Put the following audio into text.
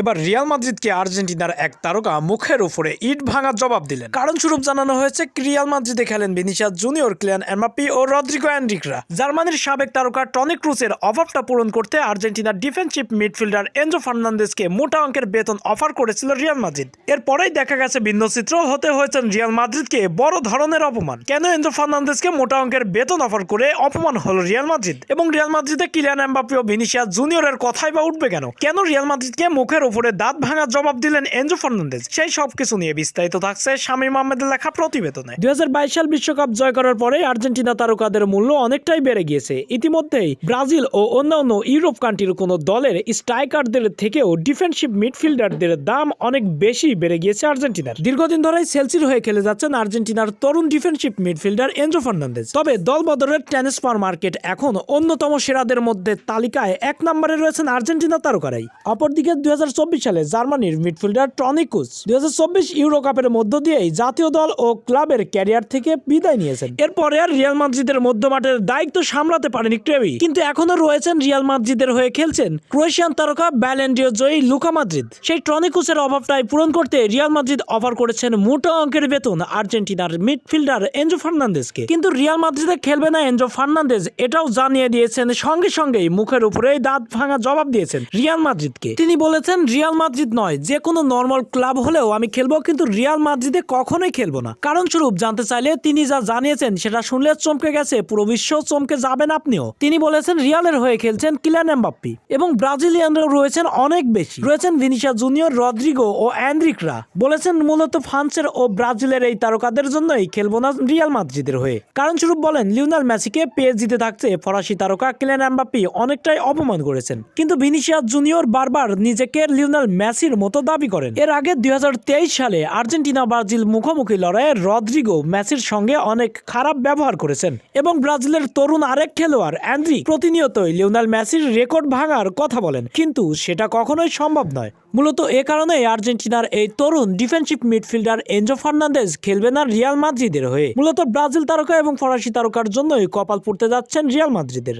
এবার রিয়াল মাদ্রিদকে আর্জেন্টিনার এক তারকা মুখের উপরে ইট ভাঙার জবাব দিলেন। কারণ স্বরূপ জানানো হয়েছে, রিয়াল মাদ্রিদে খেলেন ভিনিসিয়াস জুনিয়র, ক্লিয়ান এমবাপ্পি ও রদ্রিগো অ্যান্ড্রিকরা জার্মানির সাবেক তারকা টনিক ক্রুসের অভাবটা পূরণ করতে আর্জেন্টিনার ডিফেন্সিভ মিডফিল্ডার এনজো ফার্নান্দেসকে মোটা অঙ্কের বেতন অফার করেছিল রিয়াল মাদ্রিদ। এরপরেই দেখা গেছে ভিন্ন চিত্র হতে হয়েছেন রিয়াল মাদ্রিদকে। বড় ধরনের অপমান। কেন এনজো ফার্নান্দেসকে মোটা অঙ্কের বেতন অফার করে অপমান হলো রিয়াল মাদ্রিদ? এবং রিয়াল মাদ্রিদে কিলিয়ান এমবাপ্পি ও ভিনিসিয়াস জুনিয়রের কথাই বা উঠবে কেন? কেন রিয়াল মাদ্রিদকে মুখের উপরে দাঁত ভাঙার জবাব দিলেন এনজো ফার্নান্দেজ। সেই সব কিছু নিয়ে বিস্তারিত থাকছে শামীম আহমেদের লেখা প্রতিবেদনে। দুই সাল বিশ্বকাপ জয় করার পরে আর্জেন্টিনা তারকাদের মূল্য অনেকটাই বেড়ে গিয়েছে। ইতিমধ্যেই ব্রাজিল ও অন্যান্য ইউরোপ কান্ট্রির কোনো দলের স্ট্রাইকারদের থেকেও ডিফেন্সিভ মিডফিল্ডারদের দাম অনেক বেশি বেড়ে গিয়েছে আর্জেন্টিনার। দীর্ঘদিন ধরেই সেলসির হয়ে খেলে যাচ্ছেন আর্জেন্টিনার তরুণ ডিফেন্সিভ মিডফিল্ডার এনজো ফার্নান্দেজ। তবে দল বদলের ট্রান্সফার মার্কেট এখন অন্যতম সেরাদের মধ্যে তালিকায় এক নম্বরে রয়েছেন আর্জেন্টিনা তারকারাই। অপরদিকে দুই হাজার সালে জার্মানির মিডফিল্ডার টনিকুস দুই ইউরো কাপের মধ্য দিয়েই জাতীয় দল ও ক্লাবের ক্যারিয়ার থেকে বিদায় নিয়েছেন। এরপরে আর রিয়াল মাদ্রিদের মধ্যমাঠের দায়িত্ব সামলাতে পারেনি ক্রেভি কিন্তু এখনও রয়েছেন রিয়াল মাদ্রিদের হয়ে খেলছেন ক্রোয়েশিয়ান তারকা ব্যালেন্ডিও জয়ী লুকা মাদ্রিদ। সেই টনিকুসের অভাবটাই পূরণ করতে রিয়াল মাদ্রিদ অফার করেছেন মোটা অঙ্কের বেতন আর্জেন্টিনার মিডফিল্ডার এনজো ফার্নান্দেজকে। কিন্তু রিয়াল মাদ্রিদে খেলবে না এনজো ফার্নান্দেজ, এটাও জানিয়ে দিয়েছেন সঙ্গে সঙ্গেই মুখের উপরেই দাঁত ভাঙা জবাব দিয়েছেন রিয়াল মাদ্রিদকে। তিনি বলেছেন রিয়াল মাদ্রিদ নয়, যে কোনো নর্মাল ক্লাব হলেও আমি খেলব, কিন্তু রিয়াল মাদ্রিদে কখনোই খেলব না। কারণ স্বরূপ জানতে চাইলে তিনি যা জানিয়েছেন সেটা শুনলে চমকে গেছে, পুরো বিশ্ব চমকে যাবেন আপনিও। তিনি বলেছেন রিয়ালের হয়ে খেলছেন কিলান এমবাপ্পি এবং ব্রাজিলিয়ানরাও রয়েছেন অনেক বেশি। রয়েছেন ভিনিসিয়া জুনিয়র, রদ্রিগো ও অ্যান্ড্রিকরা বলেছেন মূলত ফ্রান্সের ও ব্রাজিলের এই তারকাদের জন্যই খেলব না রিয়াল মাদ্রিদের হয়ে। কারণ স্বরূপ বলেন, লিওনাল মেসিকে পেয়ে থাকতে ফরাসি তারকা কিলান এমবাপ্পি অনেকটাই অপমান করেছেন। কিন্তু ভিনিসিয়াস জুনিয়র বারবার নিজেকে লিওনাল মেসির মতো দাবি করেন। এর আগে দুই হাজার তেইশ সালে আর্জেন্টিনা ব্রাজিল মুখোমুখি লড়াইয়ে রদ্রিগো মেসির সঙ্গে অনেক খারাপ ব্যবহার করেছেন এবং ব্রাজিলের তরুণ আরেক খেলোয়াড় অ্যান্ড্রি প্রতিনিয়তই লিওনাল মেসির রেকর্ড ভাঙার কথা বলেন। কিন্তু সেটা কখনোই সম্ভব নয়। মূলত এ কারণেই আর্জেন্টিনার এই তরুণ ডিফেন্সিভ মিডফিল্ডার এনজো ফার্নান্দেজ খেলবে না রিয়াল মাদ্রিদের হয়ে। মূলত ব্রাজিল তারকা এবং ফরাসি তারকার জন্যই কপাল পড়তে যাচ্ছেন রিয়াল মাদ্রিদের।